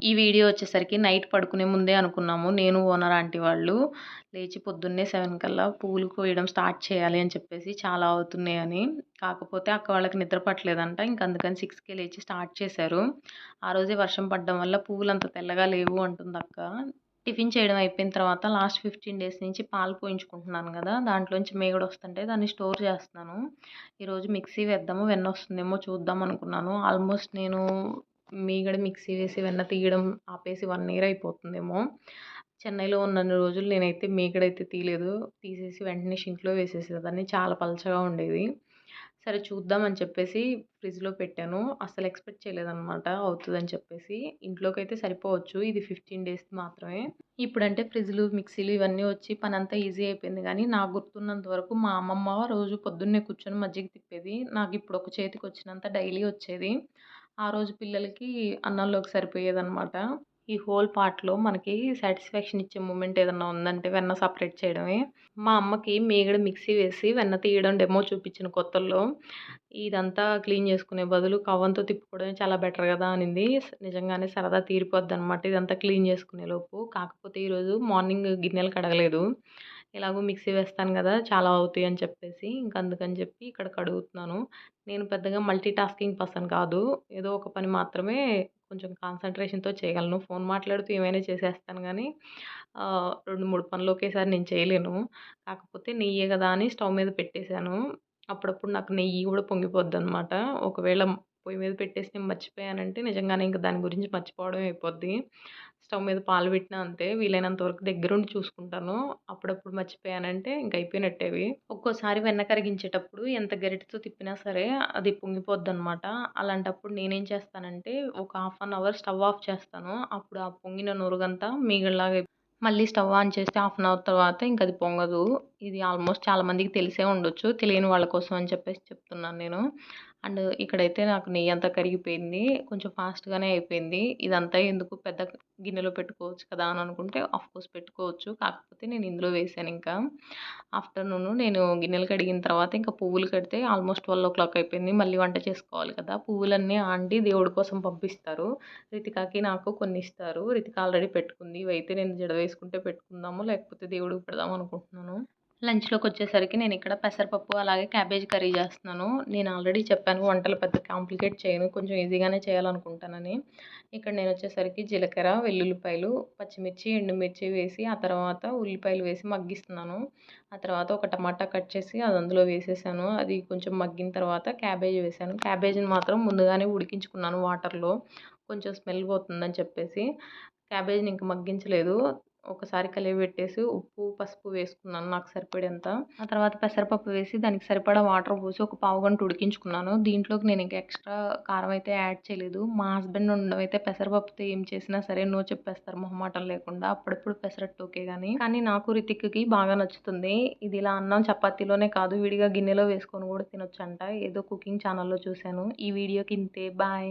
ఈ వీడియో వచ్చేసరికి నైట్ పడుకునే ముందే అనుకున్నాము. నేను ఓనర్ ఆంటీ వాళ్ళు లేచి పొద్దున్నే సెవెన్ కల్లా పూలు కోయడం స్టార్ట్ చేయాలి అని చెప్పేసి చాలా అవుతున్నాయి అని కాకపోతే అక్క వాళ్ళకి నిద్ర పట్టలేదంట. ఇంక అందుకని సిక్స్కే లేచి స్టార్ట్ చేశారు. ఆ రోజే వర్షం పడడం వల్ల పువ్వులు అంత తెల్లగా లేవు అంటుంది అక్క. టిఫిన్ చేయడం అయిపోయిన తర్వాత లాస్ట్ ఫిఫ్టీన్ డేస్ నుంచి పాలు పోయించుకుంటున్నాను కదా. దాంట్లోంచి మేగడ వస్తుంటే దాన్ని స్టోర్ చేస్తున్నాను. ఈరోజు మిక్సీ వేద్దాము వెన్న వస్తుందేమో చూద్దాం అనుకున్నాను. ఆల్మోస్ట్ నేను మీగడ మిక్సీ వేసి వెన్న తీయడం ఆపేసి వన్ ఇయర్ అయిపోతుందేమో. చెన్నైలో ఉన్నన్ని రోజులు నేనైతే మీగడైతే తీయలేదు. తీసేసి వెంటనే షింక్లో వేసేసేదాన్ని చాలా పలచగా ఉండేది. సరే చూద్దామని చెప్పేసి ఫ్రిడ్జ్లో పెట్టాను. అసలు ఎక్స్పెక్ట్ చేయలేదన్నమాట అవుతుందని చెప్పేసి. ఇంట్లోకి అయితే సరిపోవచ్చు. ఇది ఫిఫ్టీన్ డేస్ మాత్రమే. ఇప్పుడంటే ఫ్రిడ్జ్లు మిక్సీలు ఇవన్నీ వచ్చి పని అంతా ఈజీ అయిపోయింది. కానీ నాకు గుర్తున్నంత వరకు మా అమ్మమ్మ రోజు పొద్దున్నే కూర్చొని మజ్జిగ తిప్పేది. నాకు ఇప్పుడు ఒక చేతికి వచ్చినంత డైలీ వచ్చేది. ఆ రోజు పిల్లలకి అన్నంలోకి సరిపోయేదన్నమాట. ఈ హోల్ పార్ట్లో మనకి సాటిస్ఫాక్షన్ ఇచ్చే మూమెంట్ ఏదన్నా ఉందంటే వెన్న సపరేట్ చేయడమే. మా అమ్మకి మేగడ మిక్సీ వేసి వెన్న తీయడం డెమో చూపించిన కొత్తల్లో. ఇదంతా క్లీన్ చేసుకునే బదులు కవ్వంతో తిప్పుకోవడమే చాలా బెటర్ కదా అనింది. నిజంగానే సరదా తీరిపోద్ది అనమాట ఇదంతా క్లీన్ చేసుకునే లోపు కాకపోతే ఈరోజు మార్నింగ్ గిన్నెలు కడగలేదు. ఎలాగో మిక్సీ వేస్తాను కదా చాలా అవుతాయి అని చెప్పేసి ఇంక అందుకని చెప్పి ఇక్కడ కడుగుతున్నాను నేను పెద్దగా మల్టీ టాస్కింగ్ పర్సన్ కాదు. ఏదో ఒక పని మాత్రమే కొంచెం కాన్సన్ట్రేషన్తో చేయగలను. ఫోన్ మాట్లాడుతూ ఏమైనా చేసేస్తాను కానీ రెండు మూడు పనులు ఒకేసారి నేను చేయలేను. కాకపోతే నెయ్యే కదా అని స్టవ్ మీద పెట్టేశాను. అప్పుడప్పుడు నాకు నెయ్యి కూడా పొంగిపోద్ది అనమాట ఒకవేళ పొయ్యి మీద పెట్టేసి నేను మర్చిపోయానంటే నిజంగానే ఇంకా దాని గురించి మర్చిపోవడం అయిపోద్ది. స్టవ్ మీద పాలు పెట్టినా అంతే వీలైనంత వరకు దగ్గరుండి చూసుకుంటాను. అప్పుడప్పుడు మర్చిపోయానంటే ఇంక అయిపోయినట్టేవి. ఒక్కోసారి వెన్న కరిగించేటప్పుడు ఎంత గరిటెతో తిప్పినా సరే అది పొంగిపోద్ది అనమాట అలాంటప్పుడు నేనేం చేస్తానంటే ఒక half an hour stove off చేస్తాను. అప్పుడు ఆ పొంగిన నురుగంతా మిగిలిలాగా మళ్ళీ స్టవ్ ఆన్ చేస్తే హాఫ్ అన్ అవర్ తర్వాత ఇంక అది పొంగదు. ఇది ఆల్మోస్ట్ చాలామందికి తెలిసే ఉండొచ్చు. తెలియని వాళ్ళ కోసం అని చెప్పేసి చెప్తున్నాను నేను. అండ్ ఇక్కడైతే నాకు నెయ్యి అంతా కరిగిపోయింది. కొంచెం ఫాస్ట్గానే అయిపోయింది. ఇదంతా ఎందుకు పెద్ద గిన్నెలో పెట్టుకోవచ్చు కదా అని అనుకుంటే కోర్స్ పెట్టుకోవచ్చు. కాకపోతే నేను ఇందులో వేసాను ఇంకా. ఆఫ్టర్నూన్ నేను గిన్నెలు కడిగిన తర్వాత ఇంకా పువ్వులు కడితే ఆల్మోస్ట్ ట్వెల్వ్ ఓ క్లాక్ అయిపోయింది. మళ్ళీ వంట చేసుకోవాలి కదా. పువ్వులన్నీ ఆంటీ దేవుడి కోసం పంపిస్తారు. రితికాకి నాకు కొన్ని ఇస్తారు. రితిక ఆల్రెడీ పెట్టుకుంది. ఇవైతే నేను జడ వేసుకుంటే పెట్టుకుందాము లేకపోతే దేవుడికి పెడదాం అనుకుంటున్నాను. లంచ్లోకి వచ్చేసరికి నేను ఇక్కడ పెసరపప్పు అలాగే క్యాబేజ్ కర్రీ చేస్తున్నాను. నేను ఆల్రెడీ చెప్పాను వంటలు పెద్ద కాంప్లికేట్ చేయను. కొంచెం ఈజీగానే చేయాలనుకుంటానని. ఇక్కడ నేను వచ్చేసరికి జీలకర్ర వెల్లుల్లిపాయలు పచ్చిమిర్చి ఎండుమిర్చి వేసి ఆ తర్వాత ఉల్లిపాయలు వేసి మగ్గిస్తున్నాను. ఆ తర్వాత ఒక టమాటా కట్ చేసి అది అందులో వేసేసాను. అది కొంచెం మగ్గిన తర్వాత క్యాబేజ్ వేసాను. క్యాబేజీని మాత్రం ముందుగానే ఉడికించుకున్నాను వాటర్లో. కొంచెం స్మెల్ పోతుందని చెప్పేసి. క్యాబేజీని ఇంక మగ్గించలేదు. ఒకసారి కలిపి పెట్టేసి ఉప్పు పసుపు వేసుకున్నాను నాకు సరిపడేంత. ఆ తర్వాత పెసరపప్పు వేసి దానికి సరిపడా వాటర్ పోసి ఒక పావు గంట ఉడికించుకున్నాను. దీంట్లోకి నేను ఇంకా ఎక్స్ట్రా కారం అయితే యాడ్ చేయలేదు. మా హస్బెండ్ ఉండడం అయితే పెసరపప్పుతో ఏం చేసినా సరే నో చెప్పేస్తారు మొహమాటం లేకుండా. అప్పుడప్పుడు పెసరట్టు ఓకే కానీ కానీ నాకు రితిక్కి బాగా నచ్చుతుంది. ఇది ఇలా అన్నం చపాతీలోనే కాదు విడిగా గిన్నెలో వేసుకొని కూడా తినొచ్చు అంట ఏదో కుకింగ్ ఛానల్లో చూశాను. ఈ వీడియోకి ఇంతే. బాయ్.